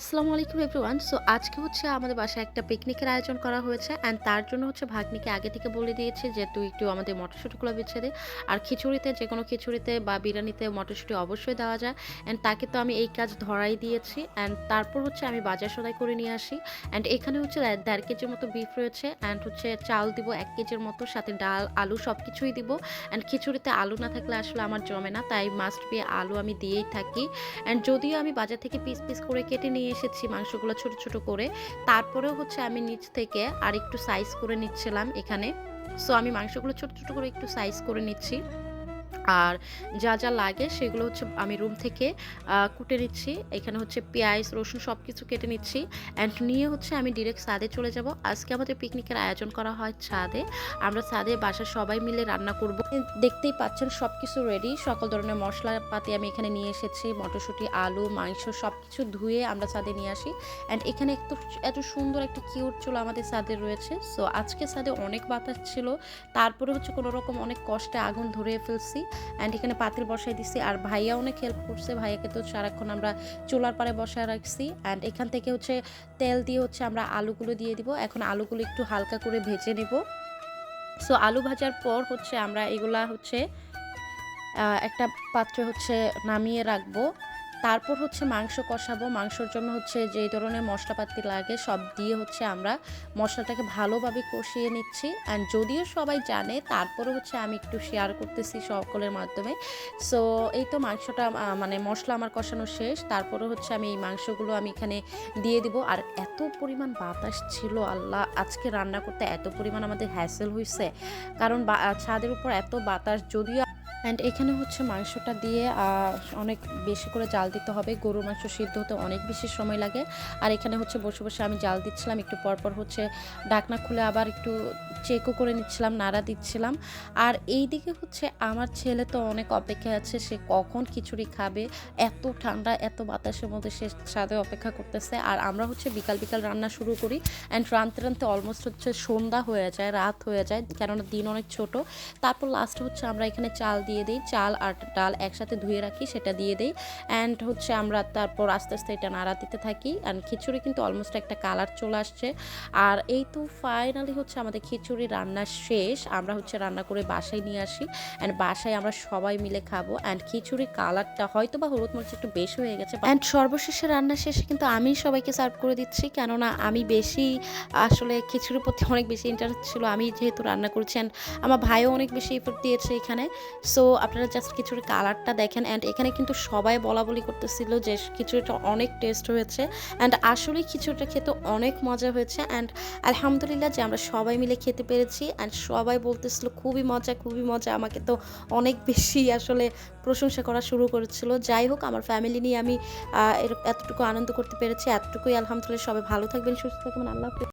আসসালামু আলাইকুম everyone. So আজকে হচ্ছে আমাদের বাসায় একটা পিকনিকের আয়োজন করা হয়েছে অ্যান্ড তার জন্য হচ্ছে ভাগ্নিকে আগে থেকে বলে দিয়েছে যে তুই একটু আমাদের মটরশুঁটিগুলো বেছে দে। আর খিচুড়িতে, যে কোনো খিচুড়িতে বা বিরিয়ানিতে মটরশুঁটি অবশ্যই দেওয়া যায়। অ্যান্ড তাকে তো আমি এই কাজ ধরাই দিয়েছি অ্যান্ড তারপর হচ্ছে আমি বাজার সদাই করে নিয়ে আসি। অ্যান্ড এখানে হচ্ছে দেড় কেজির মতো বিফ রয়েছে অ্যান্ড হচ্ছে চাল দিব এক কেজির মতো, সাথে ডাল, আলু সব কিছুই দিব। অ্যান্ড খিচুড়িতে আলু না থাকলে আসলে আমার জমে না, তাই মাস্ট বি আলু আমি দিয়েই থাকি। অ্যান্ড যদিও আমি বাজার থেকে পিস পিস করে কেটে নিয়ে এসেছি মাংসগুলো ছোট ছোট করে। তারপরেও হচ্ছে আমি নিচ থেকে আর একটু সাইজ করে নিচ্ছিলাম এখানে। সো আমি মাংসগুলো ছোট ছোট করে একটু সাইজ করে নিচ্ছি। আর যা যা লাগে সেগুলো হচ্ছে আমি রুম থেকে কুটে নিচ্ছি। এখানে হচ্ছে পেঁয়াজ, রসুন সব কিছু কেটে নিচ্ছি। অ্যান্ড নিয়ে হচ্ছে আমি ডিরেক্ট ছাদে চলে যাব। আজকে আমাদের পিকনিকের আয়োজন করা হয় ছাদে। আমরা ছাদে বাসার সবাই মিলে রান্না করব। দেখতেই পাচ্ছেন সব কিছু রেডি সকল ধরনের মশলাপাতি আমি এখানে নিয়ে এসেছি। মটরশুঁটি, আলু, মাংস সব কিছু ধুয়ে আমরা ছাদে নিয়ে আসি। অ্যান্ড এখানে একটু, এত সুন্দর একটা কিউট চুল আমাদের ছাদে রয়েছে। সো আজকে ছাদে অনেক বাতাস ছিল। তারপরে হচ্ছে কোনো রকম অনেক কষ্টে আগুন ধরে ফেলছি। অ্যান্ড এখানে পাতিল বসাই দিছি। আর ভাইয়া অনেক হেল্প করছে। ভাইয়াকে তো সারাক্ষণ আমরা চুলার পারে বসায় রাখছি। অ্যান্ড এখান থেকে হচ্ছে তেল দিয়ে হচ্ছে আমরা আলুগুলো দিয়ে দিব। এখন আলুগুলো একটু হালকা করে ভেজে নেব। সো আলু ভাজার পর হচ্ছে আমরা এগুলা হচ্ছে একটা পাত্রে হচ্ছে নামিয়ে রাখব। তারপর হচ্ছে মাংস কষাবো। মাংসর জন্য হচ্ছে যে ধরনের মশলাপাতি লাগে, সব দিয়ে হচ্ছে আমরা মশলাটাকে ভালোভাবে কষিয়ে নিচ্ছি। অ্যান্ড যদিও সবাই জানে, তারপরে হচ্ছে আমি একটু শেয়ার করতেছি সকলের মাধ্যমে। সো এই তো মাংসটা মানে মশলা আমার কষানো শেষ। তারপরে হচ্ছে আমি এই মাংসগুলো আমি এখানে দিয়ে দিব। আর এত পরিমাণ বাতাস ছিল, আল্লাহ! আজকে রান্না করতে এত পরিমাণ আমাদের হ্যাসেল হয়েছে কারণ ছাদের উপর এত বাতাস, যদিও অ্যান্ড এখানে হচ্ছে মাংসটা দিয়ে অনেক বেশি করে জাল দিতে হবে। গরুর মাংস সিদ্ধ হতে অনেক বেশি সময় লাগে। আর এখানে হচ্ছে বসে বসে আমি জাল দিচ্ছিলাম, একটু পরপর হচ্ছে ডাকনা খুলে আবার একটু চেকও করে নিচ্ছিলাম, নাড়া দিচ্ছিলাম। আর এই দিকে হচ্ছে আমার ছেলে তো অনেক অপেক্ষা আছে, সে কখন খিচুড়ি খাবে, এত ঠান্ডা, এত বাতাসের মধ্যে সে সাথে অপেক্ষা করতেছে। আর আমরা হচ্ছে বিকাল বিকাল রান্না শুরু করি অ্যান্ড রানতে রানতে অলমোস্ট হচ্ছে সন্ধ্যা হয়ে যায়, রাত হয়ে যায়, কেননা দিন অনেক ছোট। তারপর লাস্ট হচ্ছে আমরা এখানে চাল দিয়ে দিই, চাল আর ডাল একসাথে ধুয়ে রাখি, সেটা দিয়ে দিই। অ্যান্ড হচ্ছে আমরা তারপর আস্তে আস্তে এটা নাড়া দিতে থাকি। অ্যান্ড খিচুড়ি কিন্তু অলমোস্ট একটা কালার চলে আসছে। আর এই তো ফাইনালি হচ্ছে আমাদের খিচুড়ি রান্না শেষ। আমরা হচ্ছে রান্না করে বাসায় নিয়ে আসি। অ্যান্ড বাসায় আমরা সবাই মিলে খাব। অ্যান্ড খিচুড়ির কালারটা হয়তো বা হলুদ মরিচ একটু বেশি হয়ে গেছে অ্যান্ড সর্বশেষে রান্না শেষে কিন্তু আমি সবাইকে সার্ভ করে দিচ্ছি। কেননা আমি বেশি, আসলে খিচুড়ির প্রতি অনেক বেশি ইন্টারেস্ট ছিল। আমি যেহেতু রান্না করছি। অ্যান্ড আমার ভাইও অনেক বেশি এফোর্ট দিয়েছে এখানে। সো আপনারা জাস্ট খিচুড়ির কালারটা দেখেন অ্যান্ড এখানে কিন্তু সবাই বলা বলি করতেছিল যে খিচুড়িটা অনেক টেস্ট হয়েছে অ্যান্ড আসলে খিচুড়িটা খেতে অনেক মজা হয়েছে অ্যান্ড আলহামদুলিল্লাহ যে আমরা সবাই মিলে খেতে পেরেছি অ্যান্ড সবাই বলতেছিল খুবই মজা খুবই মজা, আমাকে তো অনেক বেশি আসলে প্রশংসা করা শুরু করেছিল। যাই হোক, আমার ফ্যামিলি নিয়ে আমি এতটুকু আনন্দ করতে পেরেছি। এতটুকুই আলহামদুলিল্লাহ। সবাই ভালো থাকবেন, সুস্থ থাকবেন। আল্লাহ।